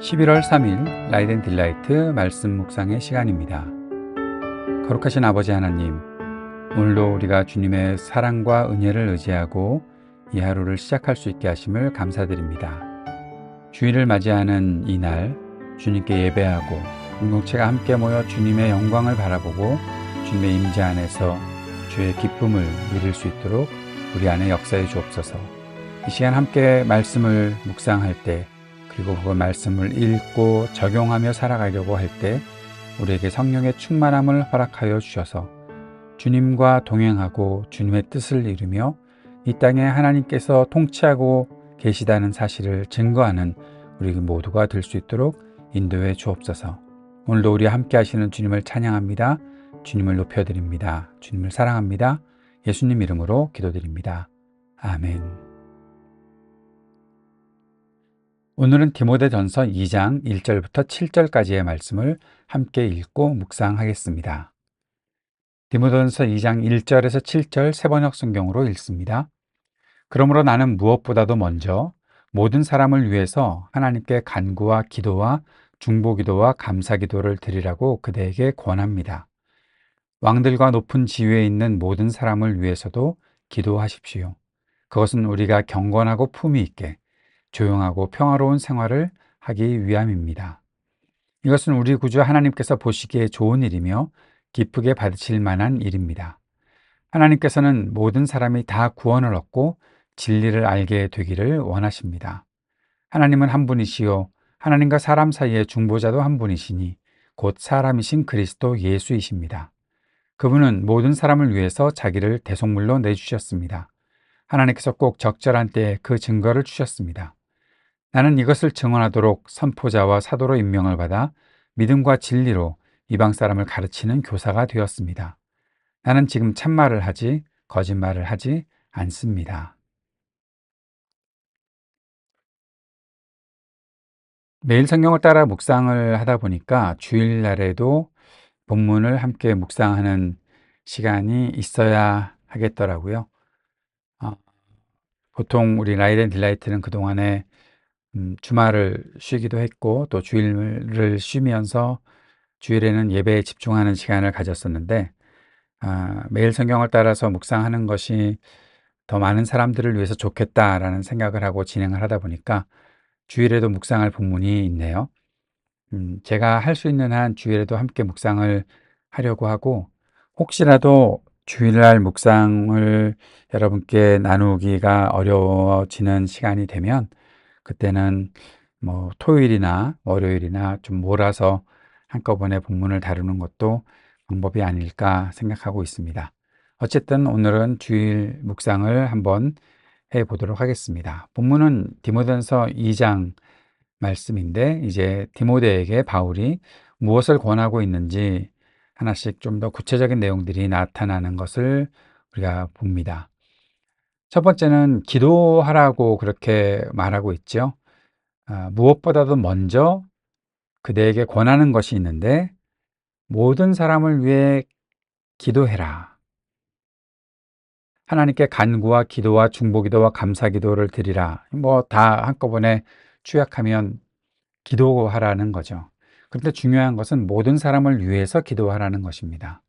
11월 3일 라이덴 딜라이트 말씀 묵상의 시간입니다. 거룩하신 아버지 하나님, 오늘도 우리가 주님의 사랑과 은혜를 의지하고 이 하루를 시작할 수 있게 하심을 감사드립니다. 주일을 맞이하는 이 날 주님께 예배하고 공동체가 함께 모여 주님의 영광을 바라보고 주님의 임재 안에서 주의 기쁨을 누릴 수 있도록 우리 안에 역사해 주옵소서. 이 시간 함께 말씀을 묵상할 때 그리고 그 말씀을 읽고 적용하며 살아가려고 할 때 우리에게 성령의 충만함을 허락하여 주셔서 주님과 동행하고 주님의 뜻을 이루며 이 땅에 하나님께서 통치하고 계시다는 사실을 증거하는 우리 모두가 될 수 있도록 인도해 주옵소서. 오늘도 우리 함께 하시는 주님을 찬양합니다. 주님을 높여드립니다. 주님을 사랑합니다. 예수님 이름으로 기도드립니다. 아멘. 오늘은 디모데전서 2장 1절부터 7절까지의 말씀을 함께 읽고 묵상하겠습니다. 디모데전서 2장 1절에서 7절 세번역 성경으로 읽습니다. 그러므로 나는 무엇보다도 먼저 모든 사람을 위해서 하나님께 간구와 기도와 중보기도와 감사기도를 드리라고 그대에게 권합니다. 왕들과 높은 지위에 있는 모든 사람을 위해서도 기도하십시오. 그것은 우리가 경건하고 품위 있게 조용하고 평화로운 생활을 하기 위함입니다. 이것은 우리 구주 하나님께서 보시기에 좋은 일이며 기쁘게 받으실 만한 일입니다. 하나님께서는 모든 사람이 다 구원을 얻고 진리를 알게 되기를 원하십니다. 하나님은 한 분이시요 하나님과 사람 사이의 중보자도 한 분이시니 곧 사람이신 그리스도 예수이십니다. 그분은 모든 사람을 위해서 자기를 대속물로 내주셨습니다. 하나님께서 꼭 적절한 때에 그 증거를 주셨습니다. 나는 이것을 증언하도록 선포자와 사도로 임명을 받아 믿음과 진리로 이방 사람을 가르치는 교사가 되었습니다. 나는 지금 참말을 하지 거짓말을 하지 않습니다. 매일 성경을 따라 묵상을 하다 보니까 주일날에도 본문을 함께 묵상하는 시간이 있어야 하겠더라고요. 어, 보통 우리 라이덴 딜라이트는 그동안에 음, 주말을 쉬기도 했고 또 주일을 쉬면서 주일에는 예배에 집중하는 시간을 가졌었는데 아, 매일 성경을 따라서 묵상하는 것이 더 많은 사람들을 위해서 좋겠다라는 생각을 하고 진행을 하다 보니까 주일에도 묵상할 본문이 있네요. 음, 제가 할 수 있는 한 주일에도 함께 묵상을 하려고 하고 혹시라도 주일날 묵상을 여러분께 나누기가 어려워지는 시간이 되면 그때는 뭐 토요일이나 월요일이나 좀 몰아서 한꺼번에 본문을 다루는 것도 방법이 아닐까 생각하고 있습니다. 어쨌든 오늘은 주일 묵상을 한번 해 보도록 하겠습니다. 본문은 디모데전서 2장 말씀인데 이제 디모데에게 바울이 무엇을 권하고 있는지 하나씩 좀 더 구체적인 내용들이 나타나는 것을 우리가 봅니다. 첫 번째는 기도하라고 그렇게 말하고 있죠. 아, 무엇보다도 먼저 그대에게 권하는 것이 있는데 모든 사람을 위해 기도해라. 하나님께 간구와 기도와 중보기도와 감사기도를 드리라. 뭐 다 한꺼번에 추약하면 기도하라는 거죠. 그런데 중요한 것은 모든 사람을 위해서 기도하라는 것입니다.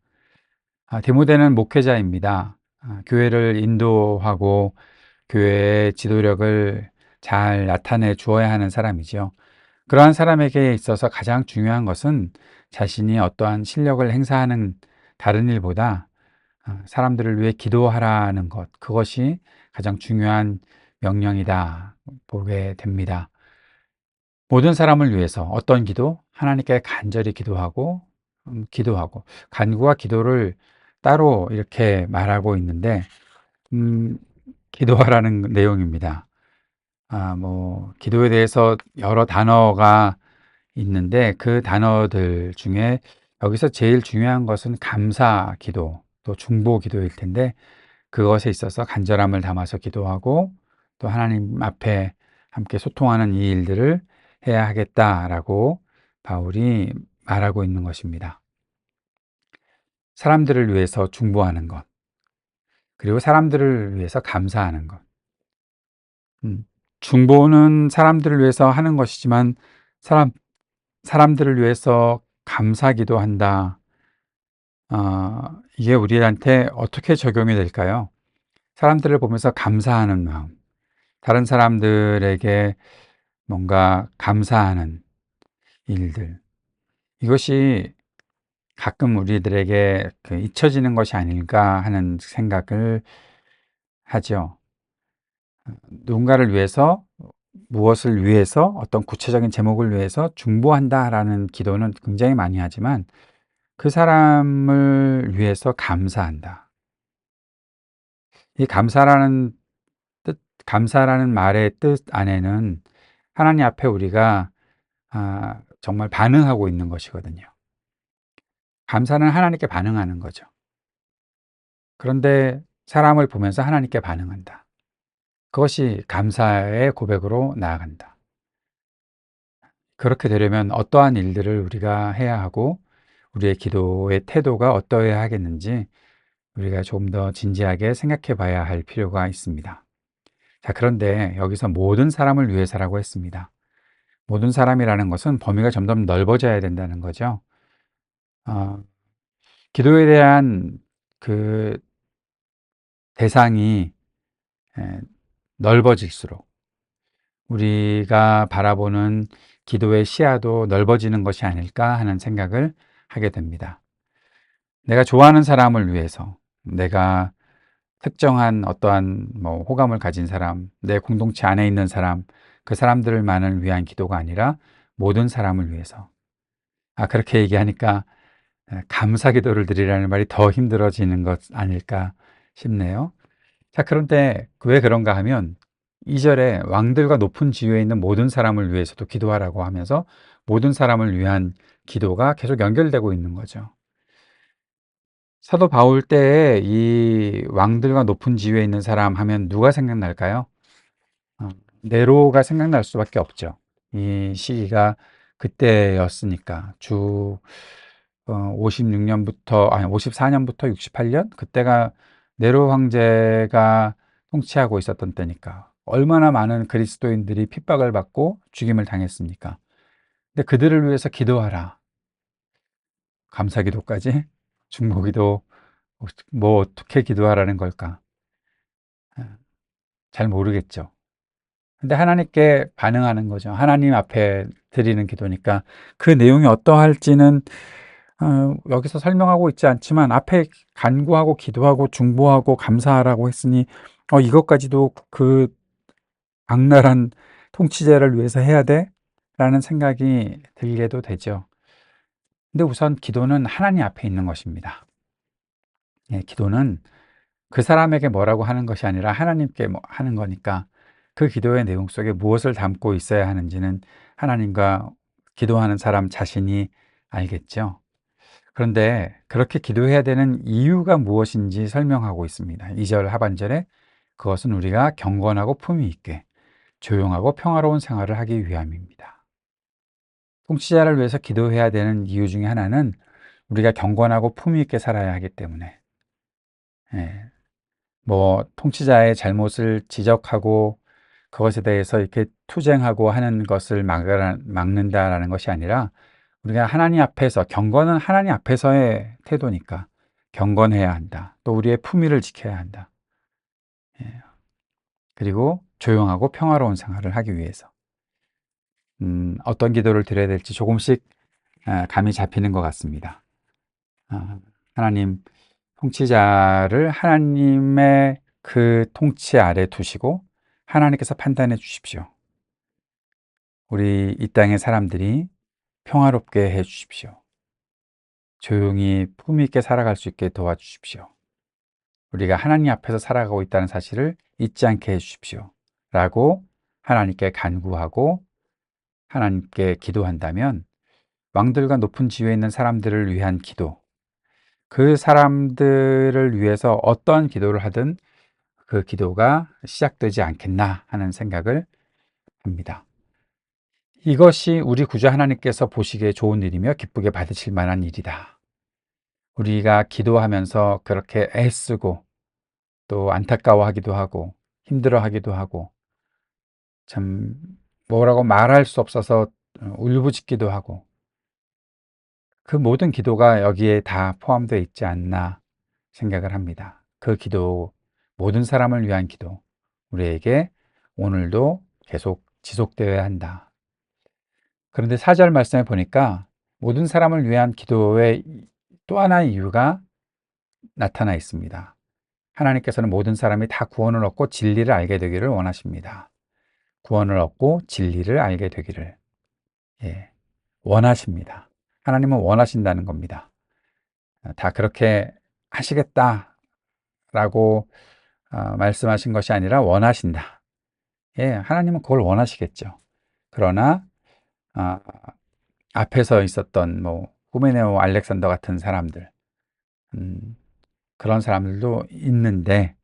아, 디모데는 목회자입니다. 아, 교회를 인도하고 교회의 지도력을 잘 나타내 주어야 하는 사람이죠. 그러한 사람에게 있어서 가장 중요한 것은 자신이 어떠한 실력을 행사하는 다른 일보다 어, 사람들을 위해 기도하라는 것, 그것이 가장 중요한 명령이다 보게 됩니다. 모든 사람을 위해서 어떤 기도? 하나님께 간절히 기도하고, 음, 기도하고, 간구와 기도를 따로 이렇게 말하고 있는데, 음, 기도하라는 내용입니다. 아, 뭐, 기도에 대해서 여러 단어가 있는데, 그 단어들 중에 여기서 제일 중요한 것은 감사 기도, 또 중보 기도일 텐데 그것에 있어서 간절함을 담아서 기도하고 또 하나님 앞에 함께 소통하는 이 일들을 해야 하겠다라고 바울이 말하고 있는 것입니다. 사람들을 위해서 중보하는 것, 그리고 사람들을 위해서 감사하는 것. 음, 중보는 사람들을 위해서 하는 것이지만 사람, 사람들을 위해서 감사기도 한다. 어, 이게 우리한테 어떻게 적용이 될까요? 사람들을 보면서 감사하는 마음, 다른 사람들에게 뭔가 감사하는 일들. 이것이 가끔 우리들에게 그 잊혀지는 것이 아닐까 하는 생각을 하죠. 누군가를 위해서 무엇을 위해서 어떤 구체적인 제목을 위해서 중보한다라는 기도는 굉장히 많이 하지만 그 사람을 위해서 감사한다. 이 감사라는 뜻, 감사라는 말의 뜻 안에는 하나님 앞에 우리가 아, 정말 반응하고 있는 것이거든요. 감사는 하나님께 반응하는 거죠. 그런데 사람을 보면서 하나님께 반응한다. 그것이 감사의 고백으로 나아간다. 그렇게 되려면 어떠한 일들을 우리가 해야 하고 우리의 기도의 태도가 어떠해야 하겠는지 우리가 조금 더 진지하게 생각해 봐야 할 필요가 있습니다. 자, 그런데 여기서 모든 사람을 위해서라고 했습니다. 모든 사람이라는 것은 범위가 점점 넓어져야 된다는 거죠. 어, 기도에 대한 그 대상이 넓어질수록 우리가 바라보는 기도의 시야도 넓어지는 것이 아닐까 하는 생각을 하게 됩니다. 내가 좋아하는 사람을 위해서 내가 특정한 어떠한 뭐 호감을 가진 사람, 내 공동체 안에 있는 사람, 그 사람들만을 위한 기도가 아니라 모든 사람을 위해서. 아, 그렇게 얘기하니까 감사 기도를 드리라는 말이 더 힘들어지는 것 아닐까 싶네요. 자, 그런데 왜 그런가 하면 2절에 왕들과 높은 지위에 있는 모든 사람을 위해서도 기도하라고 하면서 모든 사람을 위한 기도가 계속 연결되고 있는 거죠. 사도 바울 때에 이 왕들과 높은 지위에 있는 사람 하면 누가 생각날까요? 어, 네로가 생각날 수밖에 없죠. 이 시기가 그때였으니까 주 56년부터 아니 54년부터 68년 그때가 네로 황제가 통치하고 있었던 때니까 얼마나 많은 그리스도인들이 핍박을 받고 죽임을 당했습니까? 근데 그들을 위해서 기도하라. 감사기도까지 중보기도 뭐 어떻게 기도하라는 걸까? 잘 모르겠죠. 근데 하나님께 반응하는 거죠. 하나님 앞에 드리는 기도니까 그 내용이 어떠할지는 어, 여기서 설명하고 있지 않지만 앞에 간구하고 기도하고 중보하고 감사하라고 했으니 어, 이것까지도 그 악랄한 통치자를 위해서 해야 돼? 라는 생각이 들게도 되죠. 근데 우선 기도는 하나님 앞에 있는 것입니다. 예, 기도는 그 사람에게 뭐라고 하는 것이 아니라 하나님께 뭐 하는 거니까 그 기도의 내용 속에 무엇을 담고 있어야 하는지는 하나님과 기도하는 사람 자신이 알겠죠. 그런데 그렇게 기도해야 되는 이유가 무엇인지 설명하고 있습니다. 2절 하반절에 그것은 우리가 경건하고 품위 있게 조용하고 평화로운 생활을 하기 위함입니다. 통치자를 위해서 기도해야 되는 이유 중에 하나는 우리가 경건하고 품위 있게 살아야 하기 때문에 예, 뭐 통치자의 잘못을 지적하고 그것에 대해서 이렇게 투쟁하고 하는 것을 막는다라는 것이 아니라 우리가 하나님 앞에서 경건은 하나님 앞에서의 태도니까 경건해야 한다. 또 우리의 품위를 지켜야 한다. 예. 그리고 조용하고 평화로운 생활을 하기 위해서 음, 어떤 기도를 드려야 될지 조금씩 아, 감이 잡히는 것 같습니다. 아, 하나님 통치자를 하나님의 그 통치 아래 두시고 하나님께서 판단해 주십시오. 우리 이 땅의 사람들이 평화롭게 해 주십시오. 조용히 품위 있게 살아갈 수 있게 도와주십시오. 우리가 하나님 앞에서 살아가고 있다는 사실을 잊지 않게 해 주십시오. 라고 하나님께 간구하고 하나님께 기도한다면 왕들과 높은 지위에 있는 사람들을 위한 기도, 그 사람들을 위해서 어떤 기도를 하든 그 기도가 시작되지 않겠나 하는 생각을 합니다. 이것이 우리 구주 하나님께서 보시기에 좋은 일이며 기쁘게 받으실 만한 일이다. 우리가 기도하면서 그렇게 애쓰고 또 안타까워하기도 하고 힘들어하기도 하고 참 뭐라고 말할 수 없어서 어, 울부짖기도 하고 그 모든 기도가 여기에 다 포함되어 있지 않나 생각을 합니다. 그 기도, 모든 사람을 위한 기도, 우리에게 오늘도 계속 지속되어야 한다. 그런데 사절 말씀에 보니까 모든 사람을 위한 기도의 또 하나의 이유가 나타나 있습니다. 하나님께서는 모든 사람이 다 구원을 얻고 진리를 알게 되기를 원하십니다. 구원을 얻고 진리를 알게 되기를 예, 원하십니다. 하나님은 원하신다는 겁니다. 다 그렇게 하시겠다라고 어, 말씀하신 것이 아니라 원하신다. 예, 하나님은 그걸 원하시겠죠. 그러나 어, 앞에서 있었던 뭐 후메네오 알렉산더 같은 사람들 음, 그런 사람들도 있는데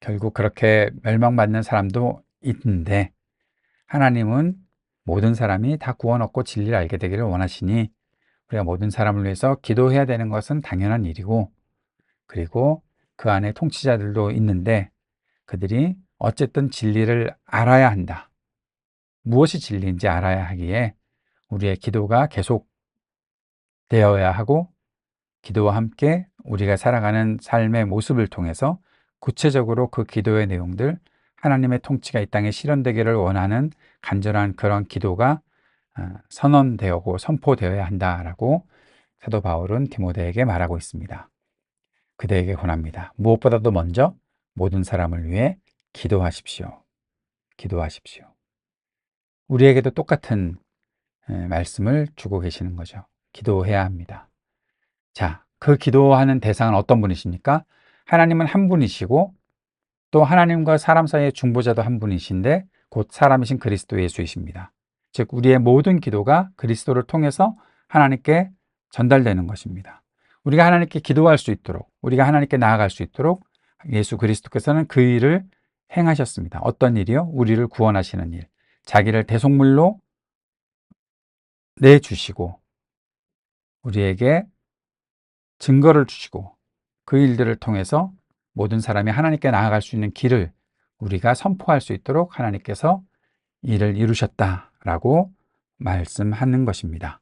결국 그렇게 멸망받는 사람도 있는데 하나님은 모든 사람이 다 구원 얻고 진리를 알게 되기를 원하시니 우리가 모든 사람을 위해서 기도해야 되는 것은 당연한 일이고 그리고 그 안에 통치자들도 있는데 그들이 어쨌든 진리를 알아야 한다. 무엇이 진리인지 알아야 하기에 우리의 기도가 계속 되어야 하고 기도와 함께 우리가 살아가는 삶의 모습을 통해서 구체적으로 그 기도의 내용들 하나님의 통치가 이 땅에 실현되기를 원하는 간절한 그런 기도가 어, 선언되고 선포되어야 한다라고 사도 바울은 디모데에게 말하고 있습니다. 그대에게 권합니다. 무엇보다도 먼저 모든 사람을 위해 기도하십시오. 기도하십시오. 우리에게도 똑같은 말씀을 주고 계시는 거죠. 기도해야 합니다. 자, 그 기도하는 대상은 어떤 분이십니까? 하나님은 한 분이시고 또 하나님과 사람 사이의 중보자도 한 분이신데 곧 사람이신 그리스도 예수이십니다. 즉 우리의 모든 기도가 그리스도를 통해서 하나님께 전달되는 것입니다. 우리가 하나님께 기도할 수 있도록 우리가 하나님께 나아갈 수 있도록 예수 그리스도께서는 그 일을 행하셨습니다. 어떤 일이요? 우리를 구원하시는 일. 자기를 대속물로 내주시고 우리에게 증거를 주시고 그 일들을 통해서 모든 사람이 하나님께 나아갈 수 있는 길을 우리가 선포할 수 있도록 하나님께서 일을 이루셨다라고 말씀하는 것입니다.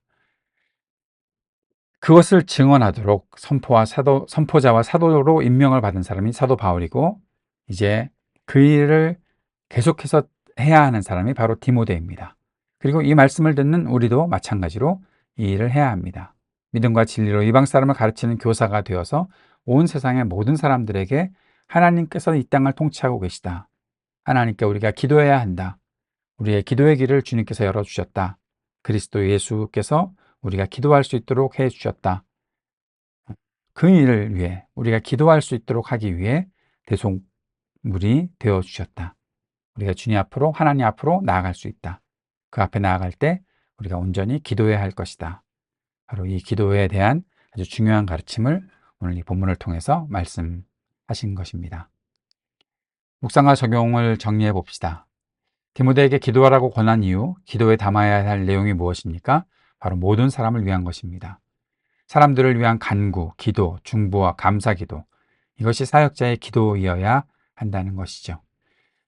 그것을 증언하도록 선포와 사도, 선포자와 사도로 임명을 받은 사람이 사도 바울이고 이제 그 일을 계속해서 해야 하는 사람이 바로 디모데입니다. 그리고 이 말씀을 듣는 우리도 마찬가지로 이 일을 해야 합니다. 믿음과 진리로 이방 사람을 가르치는 교사가 되어서 온 세상의 모든 사람들에게 하나님께서 이 땅을 통치하고 계시다. 하나님께 우리가 기도해야 한다. 우리의 기도의 길을 주님께서 열어주셨다. 그리스도 예수께서 우리가 기도할 수 있도록 해 주셨다. 그 일을 위해 우리가 기도할 수 있도록 하기 위해 대속물이 되어 주셨다. 우리가 주님 앞으로 하나님 앞으로 나아갈 수 있다. 그 앞에 나아갈 때 우리가 온전히 기도해야 할 것이다. 바로 이 기도에 대한 아주 중요한 가르침을 오늘 이 본문을 통해서 말씀하신 것입니다. 묵상과 적용을 정리해 봅시다. 디모데에게 기도하라고 권한 이유, 기도에 담아야 할 내용이 무엇입니까? 바로 모든 사람을 위한 것입니다. 사람들을 위한 간구, 기도, 중보와 감사 기도. 이것이 사역자의 기도이어야 한다는 것이죠.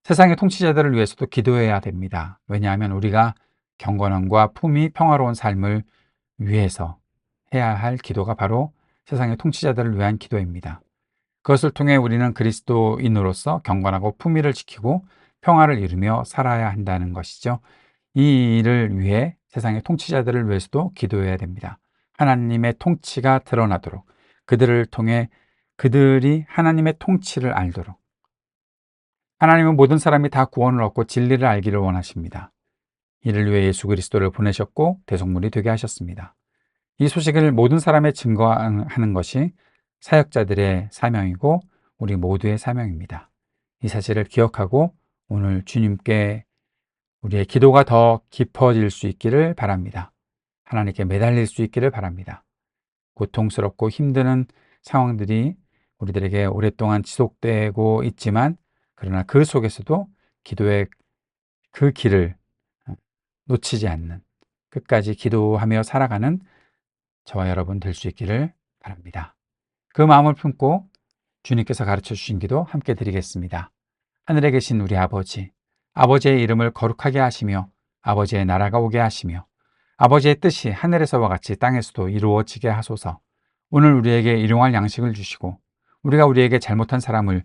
세상의 통치자들을 위해서도 기도해야 됩니다. 왜냐하면 우리가 경건함과 품위 평화로운 삶을 위해서 해야 할 기도가 바로 세상의 통치자들을 위한 기도입니다. 그것을 통해 우리는 그리스도인으로서 경건하고 품위를 지키고 평화를 이루며 살아야 한다는 것이죠. 이 일을 위해 세상의 통치자들을 위해서도 기도해야 됩니다. 하나님의 통치가 드러나도록 그들을 통해 그들이 하나님의 통치를 알도록 하나님은 모든 사람이 다 구원을 얻고 진리를 알기를 원하십니다. 이를 위해 예수 그리스도를 보내셨고 대속물이 되게 하셨습니다. 이 소식을 모든 사람의 증거하는 것이 사역자들의 사명이고 우리 모두의 사명입니다. 이 사실을 기억하고 오늘 주님께 우리의 기도가 더 깊어질 수 있기를 바랍니다. 하나님께 매달릴 수 있기를 바랍니다. 고통스럽고 힘드는 상황들이 우리들에게 오랫동안 지속되고 있지만 그러나 그 속에서도 기도의 그 길을 놓치지 않는 끝까지 기도하며 살아가는 저와 여러분 될 수 있기를 바랍니다. 그 마음을 품고 주님께서 가르쳐 주신 기도 함께 드리겠습니다. 하늘에 계신 우리 아버지, 아버지의 이름을 거룩하게 하시며 아버지의 나라가 오게 하시며 아버지의 뜻이 하늘에서와 같이 땅에서도 이루어지게 하소서. 오늘 우리에게 일용할 양식을 주시고 우리가 우리에게 잘못한 사람을